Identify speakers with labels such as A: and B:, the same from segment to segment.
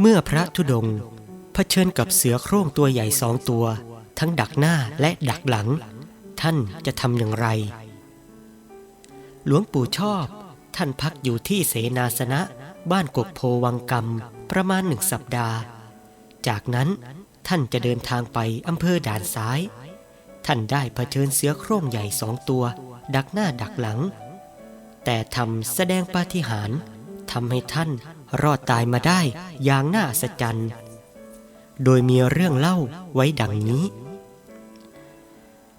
A: เมื่อพระธุดง์เผชิญกับเสือโคร่งตัวใหญ่สองตัว ทั้งดักหน้าและดักหลัง ท่านจะทำอย่างไร หลวงปู่ชอบ ท่านพักอยู่ที่เสนาสนะบ้านกกโพวังกรรมประมาณหนึ่งสัปดาห์ จากนั้นท่านจะเดินทางไปอำเภอด่านซ้าย ท่านได้เผชิญเสือโคร่งใหญ่สองตัว ดักหน้าดักหลัง แต่ทำแสดงปาฏิหาริย์ทำให้ท่าน รอดตายมาได้อย่างน่าอัศจรรย์โดยมีเรื่องเล่าไว้ดังนี้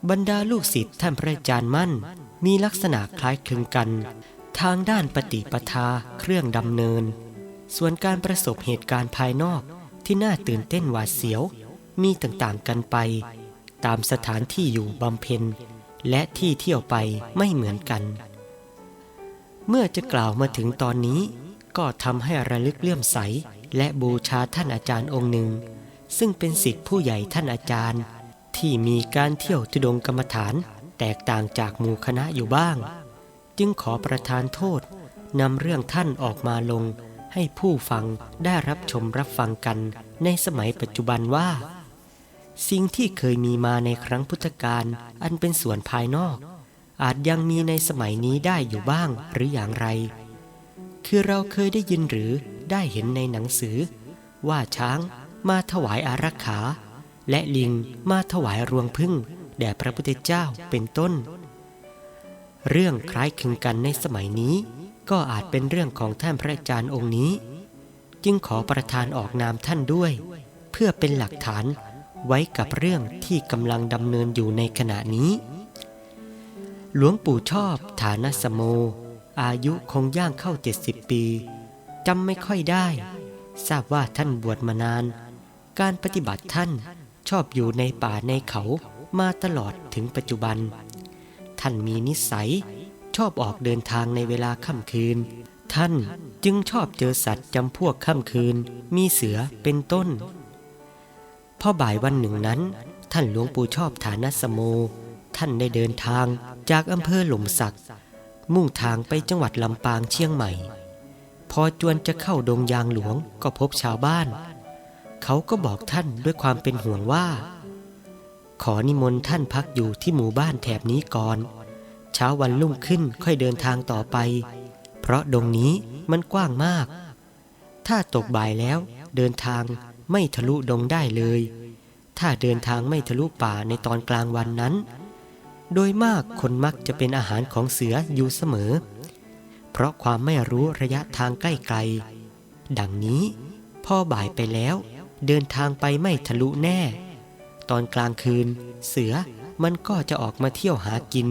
A: บรรดาลูกศิษย์ท่านพระอาจารย์มั่นมีลักษณะคล้ายคลึงกัน ทางด้านปฏิปทาเครื่องดำเนิน ส่วนการประสบเหตุการณ์ภายนอกที่น่าตื่นเต้นหวาดเสียว มีต่างๆกันไป ตามสถานที่อยู่บำเพ็ญ และที่เที่ยวไปไม่เหมือนกัน เมื่อจะกล่าวมาถึงตอนนี้ ก็ทำให้ระลึกเลื่อมใส และบูชาท่านอาจารย์องค์หนึ่ง ซึ่งเป็นศิษย์ผู้ใหญ่ท่านอาจารย์ ที่มีการเที่ยวทุดงกรรมฐาน แตกต่างจากหมู่คณะอยู่บ้าง จึงขอประทานโทษนำเรื่องท่านออกมาลง ให้ผู้ฟังได้รับชมรับฟังกันในสมัยปัจจุบันว่า สิ่งที่เคยมีมาในครั้งพุทธกาลอันเป็นส่วนภายนอก อาจยังมีในสมัยนี้ได้อยู่บ้างหรืออย่างไร คือเราเคยได้ยินหรือได้เห็นในหนังสือ ว่าช้างมาถวายอารักขา และลิงมาถวายรวงพึ่งแด่พระพุทธเจ้าเป็นต้น เรื่องคล้ายคลึงกันในสมัยนี้ ก็อาจเป็นเรื่องของท่านพระอาจารย์องค์นี้ จึงขอประทานออกนามท่านด้วย เพื่อเป็นหลักฐานไว้กับเรื่องที่กำลังดำเนินอยู่ในขณะนี้ หลวงปู่ชอบฐานสโม อายุคงย่างเข้าเจ็ดสิบปีจำไม่ค่อยได้ ทราบว่าท่านบวชมานาน การปฏิบัติท่านชอบอยู่ในป่าในเขามาตลอดถึงปัจจุบัน ท่านมีนิสัยชอบออกเดินทางในเวลาค่ำคืน ท่านจึงชอบเจอสัตว์จำพวกค่ำคืน มีเสือเป็นต้นพอบ่ายวันหนึ่งนั้น ท่านหลวงปู่ชอบฐานสโม ท่านได้เดินทางจากอำเภอหล่มสัก มุ่งทางไปจังหวัดลำปางเชียงใหม่ พอจวนจะเข้าดงยางหลวงก็พบชาวบ้าน เขาก็บอกท่านด้วยความเป็นห่วงว่า ขอนิมนต์ท่านพักอยู่ที่หมู่บ้านแถบนี้ก่อน เช้าวันรุ่งขึ้นค่อยเดินทางต่อไป เพราะดงนี้มันกว้างมาก ถ้าตกบ่ายแล้วเดินทางไม่ทะลุดงได้เลย ถ้าเดินทางไม่ทะลุป่าในตอนกลางวันนั้น โดยมากคนมักจะเป็นอาหารของเสืออยู่เสมอ เพราะความไม่รู้ระยะทางใกล้ไกล ดังนี้พ่อบ่ายไปแล้วเดินทางไปไม่ทะลุแน่ ตอนกลางคืน เสือมันก็จะออกมาเที่ยวหากิน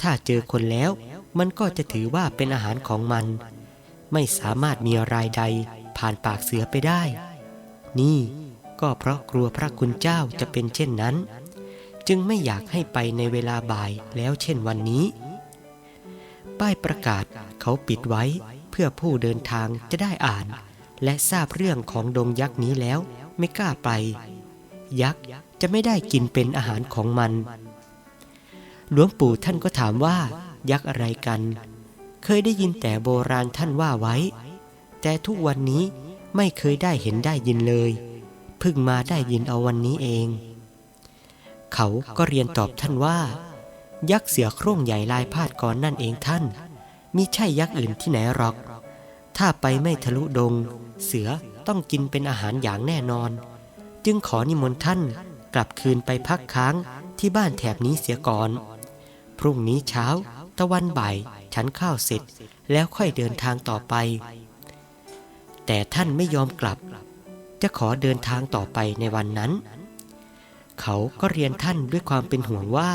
A: ถ้าเจอคนแล้วมันก็จะถือว่าเป็นอาหารของมัน ไม่สามารถมีรายใดผ่านปากเสือไปได้ นี่ก็เพราะกลัวพระคุณเจ้าจะเป็นเช่นนั้น จึงไม่อยากให้ไปในเวลาบ่ายแล้วเช่นวันนี้ ป้ายประกาศเขาปิดไว้เพื่อผู้เดินทางจะได้อ่าน และทราบเรื่องของดงยักษ์นี้แล้วไม่กล้าไป ยักษ์จะไม่ได้กินเป็นอาหารของมัน หลวงปู่ท่านก็ถามว่า ยักษ์อะไรกัน เคยได้ยินแต่โบราณท่านว่าไว้ แต่ทุกวันนี้ไม่เคยได้เห็นได้ยินเลย เพิ่งมาได้ยินเอาวันนี้เอง เขาก็เรียนตอบท่านว่า ยักษ์เสือโคร่งใหญ่ลายพาดก่อนนั่นเองท่านมิใช่ยักษ์อื่นที่ไหนหรอก ถ้าไปไม่ทะลุดง เสือต้องกินเป็นอาหารอย่างแน่นอน จึงขอนิมนต์ท่านกลับคืนไปพักค้างที่บ้านแถบนี้เสียก่อน พรุ่งนี้เช้า ตะวันบ่ายฉันข้าวเสร็จแล้วค่อยเดินทางต่อไป แต่ท่านไม่ยอมกลับ จะขอเดินทางต่อไปในวันนั้น เขาก็เรียนท่านด้วยความเป็นห่วงว่า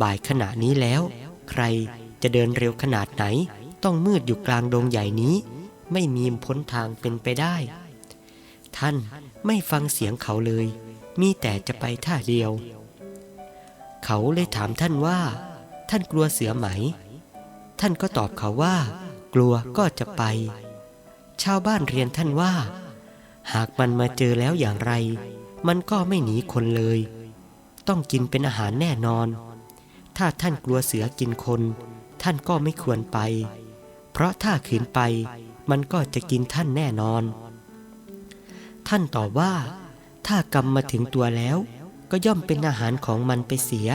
A: บ่ายขณะนี้แล้ว ใครจะเดินเร็วขนาดไหน ต้องมืดอยู่กลางดงใหญ่นี้ ไม่มีพ้นทางเป็นไปได้ ท่านไม่ฟังเสียงเขาเลย มีแต่จะไปท่าเดียว เขาเลยถามท่านว่า ท่านกลัวเสือไหม ท่านก็ตอบเขาว่า กลัวก็จะไป ชาวบ้านเรียนท่านว่า หากมันมาเจอแล้วอย่างไร มันก็ไม่หนีคนเลย ต้องกินเป็นอาหารแน่นอน ถ้าท่านกลัวเสือกินคน ท่านก็ไม่ควรไป เพราะถ้าขืนไปมันก็จะกินท่านแน่นอน ท่านตอบว่า ถ้ากรรมมาถึงตัวแล้ว ก็ย่อมเป็นอาหารของมันไปเสีย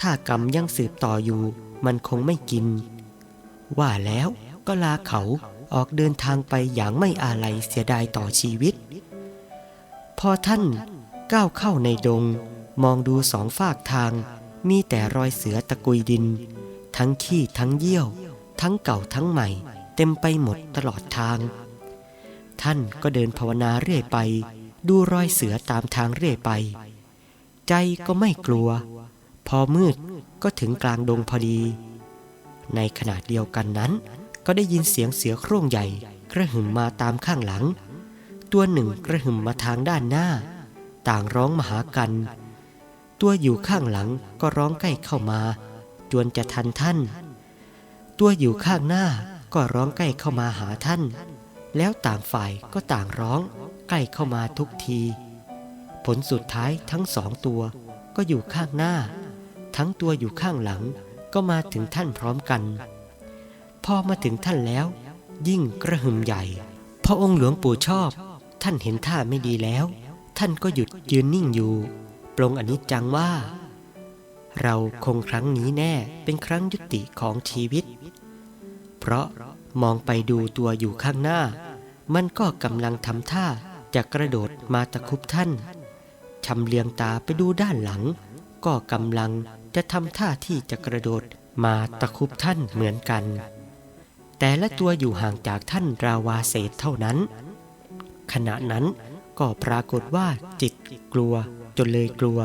A: ถ้ากรรมยังสืบต่ออยู่ มันคงไม่กิน ว่าแล้วก็ลาเขาออกเดินทางไปอย่างไม่อาลัยเสียดายต่อชีวิต พอท่านก้าวเข้าในดง มองดูสองฝากทาง มีแต่รอยเสือตะกุยดิน ทั้งขี้ทั้งเยี่ยว ทั้งเก่าทั้งใหม่ เต็มไปหมดตลอดทาง ท่านก็เดินภาวนาเรื่อยไป ดูรอยเสือตามทางเรื่อยไป ใจก็ไม่กลัว พอมืดก็ถึงกลางดงพอดี ในขณะเดียวกันนั้น ก็ได้ยินเสียงเสือโคร่งใหญ่ กระหึ่มมาตามข้างหลัง ตัวหนึ่งกระหึ่มมาทางด้านหน้า ต่างร้องมาหากัน ตัวอยู่ข้างหลังก็ร้องใกล้เข้ามา จวนจะทันท่าน ตัวอยู่ข้างหน้าก็ร้องใกล้เข้ามาหาท่าน แล้วต่างฝ่ายก็ต่างร้องใกล้เข้ามาทุกที ผลสุดท้ายทั้งสองตัวก็อยู่ข้างหน้า ทั้งตัวอยู่ข้างหลังก็มาถึงท่านพร้อมกัน พอมาถึงท่านแล้ว ยิ่งกระหึ่มใหญ่พอองค์หลวงปู่ชอบ ท่านเห็นท่าไม่ดีแล้ว ท่านก็หยุดยืนนิ่งอยู่ปลงอนิจจังว่า เราคงครั้งนี้แน่เป็นครั้งยุติของชีวิต เพราะมองไปดูตัวอยู่ข้างหน้า มันก็กำลังทำท่าจะกระโดดมาตะคุบท่านชำเลียงตาไปดูด้านหลัง ก็กำลังจะทำท่าที่จะกระโดดมาตะคุบท่านเหมือนกัน แต่ละตัวอยู่ห่างจากท่านราวาเศษเท่านั้น ขณะนั้นก็ปรากฏว่าจิตกลัวจนเลยกลัว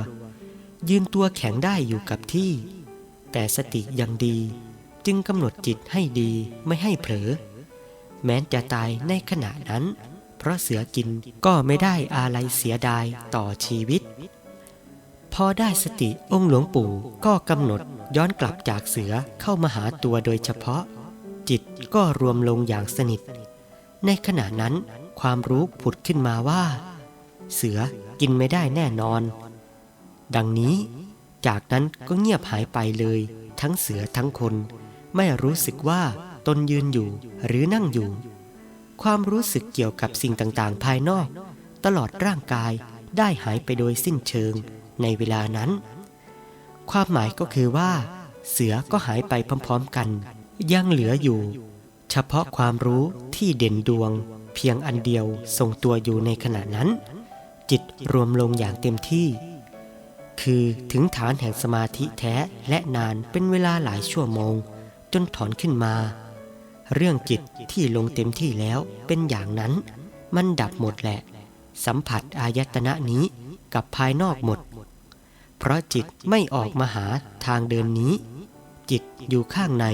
A: ยืนตัวแข็งได้อยู่กับที่ แต่สติยังดี จึงกำหนดจิตให้ดีไม่ให้เผลอ แม้จะตายในขณะนั้น เพราะเสือกินก็ไม่ได้อะไรเสียดายต่อชีวิต พอได้สติองค์หลวงปู่ก็กำหนดย้อนกลับจากเสือเข้ามาหาตัวโดยเฉพาะ จิตก็รวมลงอย่างสนิท ในขณะนั้น ความรู้ผุดขึ้นมาว่า เสือกินไม่ได้แน่นอน ดังนี้จากนั้นก็เงียบหายไปเลย ทั้งเสือทั้งคน ไม่รู้สึกว่าตนยืนอยู่หรือนั่งอยู่ ความรู้สึกเกี่ยวกับสิ่งต่างๆ ภายนอก ตลอดร่างกายได้หายไปโดยสิ้นเชิงในเวลานั้น ความหมายก็คือว่า เสือก็หายไปพร้อมๆกัน ยังเหลืออยู่ เฉพาะความรู้ที่เด่นดวง เพียงอันเดียวทรงตัวอยู่ในขณะนั้น จิตรวมลงอย่างเต็มที่ คือถึงฐานแห่งสมาธิแท้และนานเป็นเวลาหลายชั่วโมง จนถอนขึ้นมา เรื่องจิตที่ลงเต็มที่แล้วเป็นอย่างนั้น มันดับหมดแหละ สัมผัสอายตนะนี้กับภายนอกหมด เพราะจิตไม่ออกมาหาทางเดินนี้ จิตอยู่ข้างใน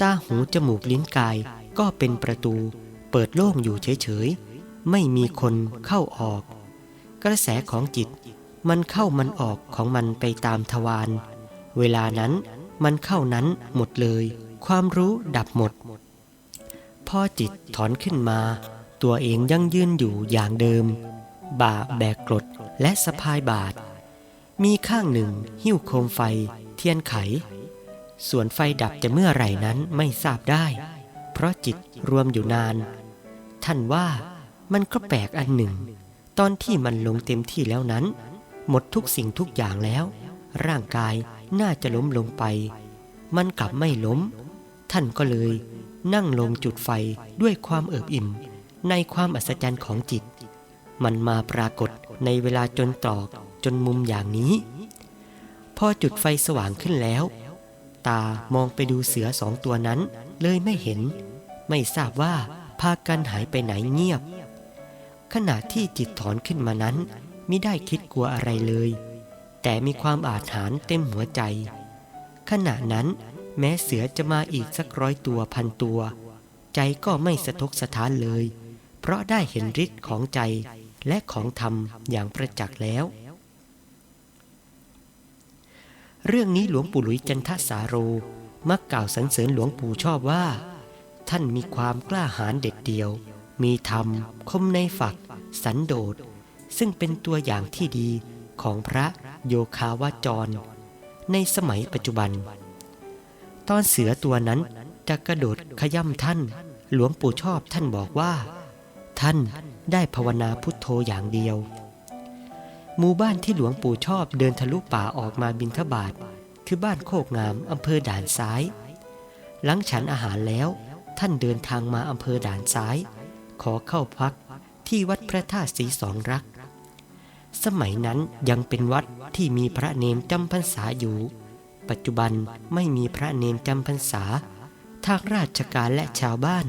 A: ตาหูจมูกลิ้นกายก็เป็นประตู เปิดโล่งอยู่เฉยๆ ไม่มีคนเข้าออก กระแสของจิตมันเข้ามันออกของมันไปตามทวาร เวลานั้นมันเข้านั้นหมดเลย ความรู้ดับหมด พอจิตถอนขึ้นมา ตัวเองยังยืนอยู่อย่างเดิม บ่าแบกกรดและสะพายบาท มีข้างหนึ่งหิ้วโคมไฟ เทียนไข ส่วนไฟดับจะเมื่อไหร่นั้นไม่ทราบได้ เพราะจิตรวมอยู่นาน ท่านว่ามันก็แปลกอันหนึ่ง ตอนที่มันลงเต็มที่แล้วนั้น หมดทุกสิ่งทุกอย่างแล้ว ร่างกายน่าจะล้มลงไป มันกลับไม่ล้ม ท่านก็เลย นั่งลงจุดไฟด้วยความเอิบอิ่ม ในความอัศจรรย์ของจิต มันมาปรากฏในเวลาจนตรอกจนมุมอย่างนี้ พอจุดไฟสว่างขึ้นแล้ว ตามองไปดูเสือสองตัวนั้นเลยไม่เห็น ไม่ทราบว่า พากันหายไปไหนเงียบ ขณะที่จิตถอนขึ้นมานั้นไมิได้คิดกลัวอะไรเลย แต่มีความอาถรรพ์เต็มหัวใจ ขณะนั้นแม้เสือจะมาอีกสักร้อยตัวพันตัว ใจก็ไม่สะทกสะท้านเลย เพราะได้เห็นฤทธิ์ของใจและของธรรมอย่างประจักษ์แล้ว เรื่องนี้หลวงปู่หลุยจันทสาโร มักกล่าวสรรเสริญหลวงปู่ชอบว่า ท่านมีความกล้าหาญเด็ดเดียว มีธรรมคมในฝัก สันโดษ ซึ่งเป็นตัวอย่างที่ดีของพระโยคาวาจร ในสมัยปัจจุบัน ตอนเสือตัวนั้นจะกระโดดขย่ำท่าน หลวงปู่ชอบท่านบอกว่า ท่านได้ภาวนาพุทโธอย่างเดียว หมู่บ้านที่หลวงปู่ชอบเดินทะลุป่าออกมาบินทบาทคือบ้านโคกงามอำเภอด่านซ้าย หลังฉันอาหารแล้ว ท่านเดินทางมาอำเภอด่านซ้าย ขอเข้าพักที่วัดพระธาตุศรีสองรัก สมัยนั้นยังเป็นวัดที่มีพระเนมจำพรรษาอยู่ ปัจจุบันไม่มีพระเนมจำพรรษา ทางราชการและชาวบ้าน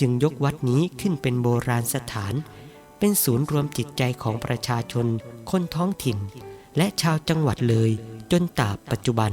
A: จึงยกวัดนี้ขึ้นเป็นโบราณสถาน เป็นศูนย์รวมจิตใจของประชาชน คนท้องถิ่น และชาวจังหวัดเลยจนตราบปัจจุบัน